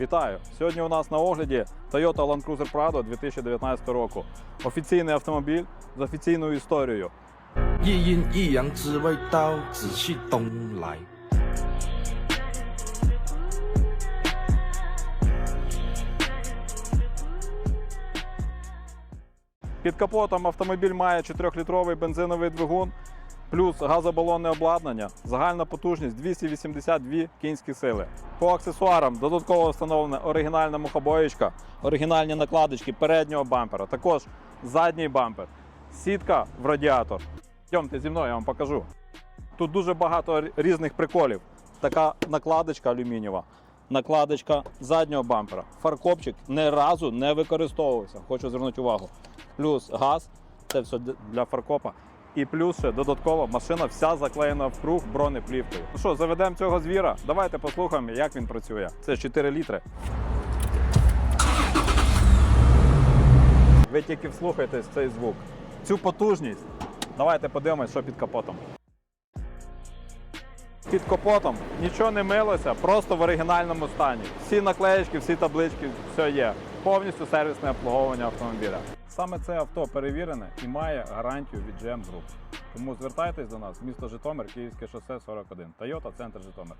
Вітаю! Сьогодні у нас на огляді Toyota Land Cruiser Prado 2019 року. Офіційний автомобіль з офіційною історією. Під капотом автомобіль має 4-літровий бензиновий двигун плюс газобалонне обладнання, загальна потужність 282 кінські сили. По аксесуарам додатково встановлена оригінальна мухобоєчка, оригінальні накладочки переднього бампера, також задній бампер, сітка в радіатор. Йдемте зі мною, я вам покажу. Тут дуже багато різних приколів. Така накладочка алюмінієва, накладочка заднього бампера. Фаркопчик ні разу не використовувався. Хочу звернути увагу. Плюс газ, це все для фаркопа. І плюс ще додатково машина вся заклеєна в круг бронеплівкою. Ну що, заведемо цього звіра? Давайте послухаємо, як він працює. Це 4 літри. Ви тільки вслухайтесь цей звук. Цю потужність. Давайте подивимось, що під капотом. Під капотом нічого не милося, просто в оригінальному стані. Всі наклеєчки, всі таблички, все є. Повністю сервісне обслуговування автомобіля. Саме це авто перевірене і має гарантію від GM Group. Тому звертайтесь до нас, місто Житомир, Київське шосе 41, Toyota, центр Житомир.